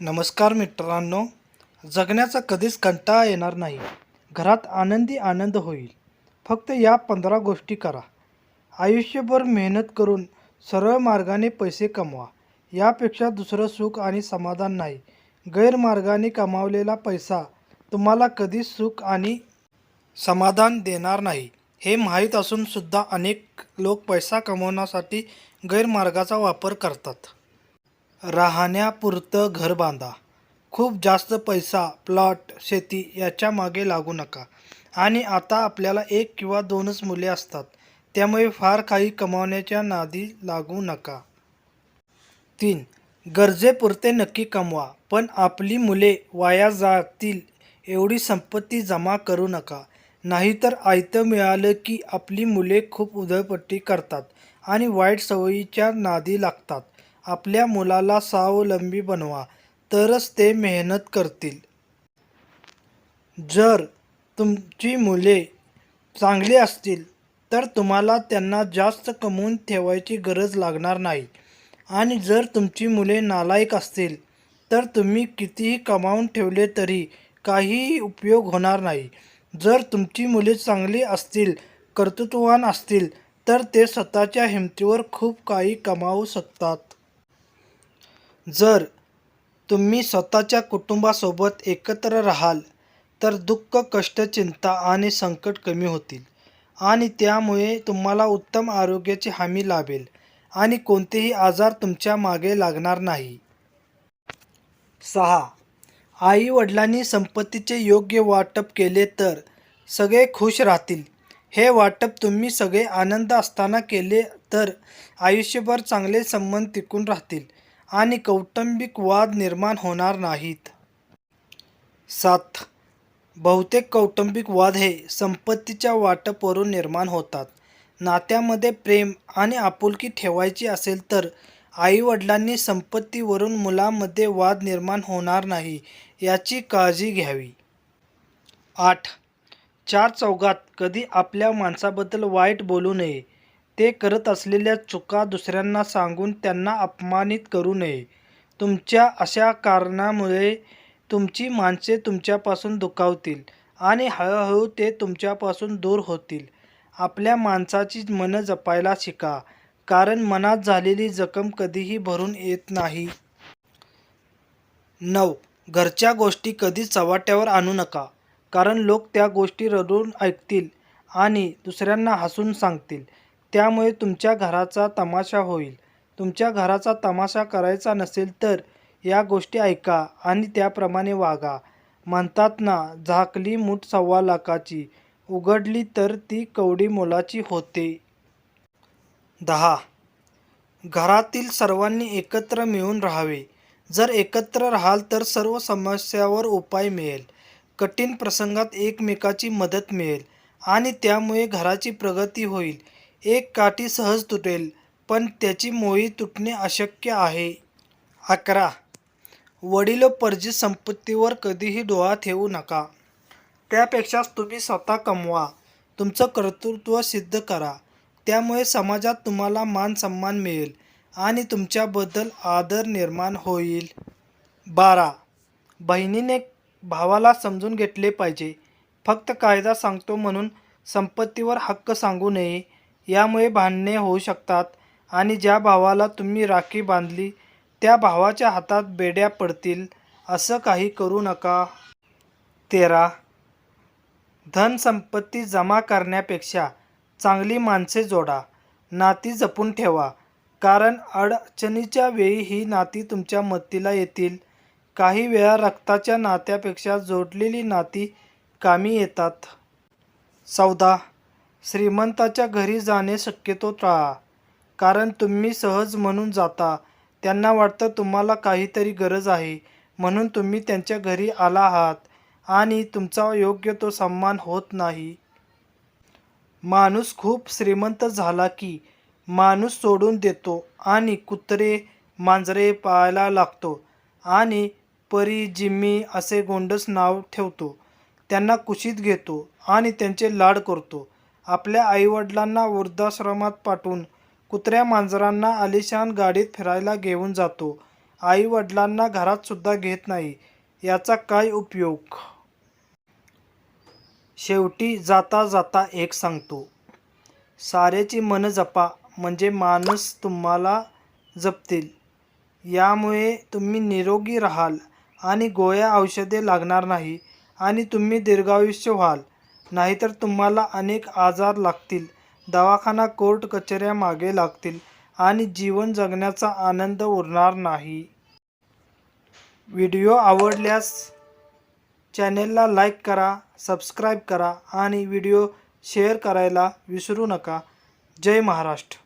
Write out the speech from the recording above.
नमस्कार मित्रांनो जगण्याचा कधीच कंटाळा येणार नाही. घरात आनंदी आनंद होईल. फक्त या पंधरा गोष्टी करा. आयुष्यभर मेहनत करून सरळ मार्गाने पैसे कमवा. यापेक्षा दुसरं सुख आणि समाधान नाही. गैरमार्गाने कमावलेला पैसा तुम्हाला कधीच सुख आणि समाधान देणार नाही. हे माहीत असूनसुद्धा अनेक लोक पैसा कमवण्यासाठी गैरमार्गाचा वापर करतात. राहण्यापुरतं घर बांधा. खूप जास्त पैसा प्लॉट शेती याच्या मागे लागू नका. आणि आता आपल्याला एक किंवा दोनच मुले असतात. त्यामुळे फार काही कमावण्याच्या नादी लागू नका. तीन गरजेपुरते नक्की कमवा. पण आपली मुले वाया जातील एवढी संपत्ती जमा करू नका. नाहीतर आयतं मिळालं की आपली मुले खूप उधळपट्टी करतात आणि वाईट सवयीच्या नादी लागतात. आपल्या मुलाला स्वावलंबी बनवा तरच ते मेहनत करतील. जर तुमची मुले चांगली असतील तर तुम्हाला त्यांना जास्त कमवून ठेवायची गरज लागणार नाही. आणि जर तुमची मुले नालायक असतील तर तुम्ही कितीही कमावून ठेवले तरी काहीही उपयोग होणार नाही. जर तुमची मुले चांगली असतील कर्तृत्ववान असतील तर ते स्वतःच्या हिमतीवर खूप काही कमावू शकतात. जर तुम्ही स्वतःच्या कुटुंबासोबत एकत्र राहाल तर दुःख कष्ट चिंता आणि संकट कमी होतील आणि त्यामुळे तुम्हाला उत्तम आरोग्याची हमी लाभेल आणि कोणतेही आजार तुमच्या मागे लागणार नाही. सहा. आई वडिलांनी संपत्तीचे योग्य वाटप केले तर सगळे खुश राहतील. हे वाटप तुम्ही सगळे आनंद असताना केले तर आयुष्यभर चांगले संबंध टिकून राहतील. आणि कौटुंबिक वाद निर्माण होणार नाहीत. सात. बहुतेक कौटुंबिक वाद हे संपत्तीच्या वाटपवरून निर्माण होतात. नात्यामध्ये प्रेम आणि आपुलकी ठेवायची असेल तर आईवडिलांनी संपत्तीवरून मुलामध्ये वाद निर्माण होणार नाही याची काळजी घ्यावी. आठ. चार चौघात कधी आपल्या माणसाबद्दल वाईट बोलू नये ते करत असलेल्या चुका दुसऱ्यांना सांगून त्यांना अपमानित करू नये. तुमच्या अशा कारणामुळे तुमची माणसे तुमच्यापासून दुखावतील आणि हळूहळू ते तुमच्यापासून दूर होतील. आपल्या माणसाची मनं जपायला शिका कारण मनात झालेली जखम कधीही भरून येत नाही. नऊ. घरच्या गोष्टी कधी चव्हाट्यावर आणू नका कारण लोक त्या गोष्टी रडून ऐकतील आणि दुसऱ्यांना हसून सांगतील. त्यामुळे तुमच्या घराचा तमाशा होईल. तुमच्या घराचा तमाशा करायचा नसेल तर या गोष्टी ऐका आणि त्याप्रमाणे वागा. म्हणतात ना झाकली मूठ सव्वा लाखाची. उघडली तर ती कवडी मोलाची होते. दहा. घरातील सर्वांनी एकत्र मिळून राहावे. जर एकत्र राहाल तर सर्व समस्यावर उपाय मिळेल. कठीण प्रसंगात एकमेकाची मदत मिळेल आणि त्यामुळे घराची प्रगती होईल. एक काठी सहज तुटेल पण त्याची मोळी तुटणे अशक्य आहे. अकरा. वडिलोपर्जित संपत्तीवर कधीही डोळा ठेवू नका. त्यापेक्षा तुम्ही स्वतः कमवा. तुमचं कर्तृत्व सिद्ध करा. त्यामुळे समाजात तुम्हाला मान सन्मान मिळेल आणि तुमच्याबद्दल आदर निर्माण होईल. बारा. बहिणीने भावाला समजून घेतले पाहिजे. फक्त कायदा सांगतो म्हणून संपत्तीवर हक्क सांगू नये. यामुळे भांडणे होऊ शकतात आणि ज्या भावाला तुम्ही राखी बांधली त्या भावाच्या हातात बेड्या पडतील असं काही करू नका. तेरा. धनसंपत्ती जमा करण्यापेक्षा चांगली माणसे जोडा. नाती जपून ठेवा. कारण अडचणीच्या वेळी ही नाती तुमच्या मदतीला येतील. काही वेळा रक्ताच्या नात्यापेक्षा जोडलेली नाती कामी येतात. चौदा. श्रीमंताच्या घरी जाणे शक्यतो टाळा कारण तुम्ही सहज म्हणून जाता. त्यांना वाटतं तुम्हाला काहीतरी गरज आहे. म्हणून तुम्ही त्यांच्या घरी आला आहात. आणि तुमचा योग्य तो सन्मान होत नाही. माणूस खूप श्रीमंत झाला की माणूस सोडून देतो आणि कुत्रे मांजरे पाळायला लागतो. आणि परी जिम्मी असे गोंडस नाव ठेवतो. त्यांना कुशीत घेतो आणि त्यांचे लाड करतो. आपल्या आईवडिलांना वृद्धाश्रमात पाठवून कुत्र्या मांजरांना आलिशान गाडीत फिरायला घेऊन जातो. आईवडिलांना घरातसुद्धा घेत नाही. याचा काय उपयोग? शेवटी जाता जाता एक सांगतो. साऱ्याची मन जपा म्हणजे माणूस तुम्हाला जपतील. यामुळे तुम्ही निरोगी राहाल आणि गोळ्या औषधे लागणार नाही आणि तुम्ही दीर्घायुष्य व्हाल. नाहीतर तुम्हाला अनेक आजार लागतील. दवाखाना कोर्ट कचऱ्या मागे लागतील आणि जीवन जगण्याचा आनंद उरणार नाही. व्हिडिओ आवडल्यास चॅनेलला लाईक करा सबस्क्राईब करा आणि व्हिडिओ शेअर करायला विसरू नका. जय महाराष्ट्र.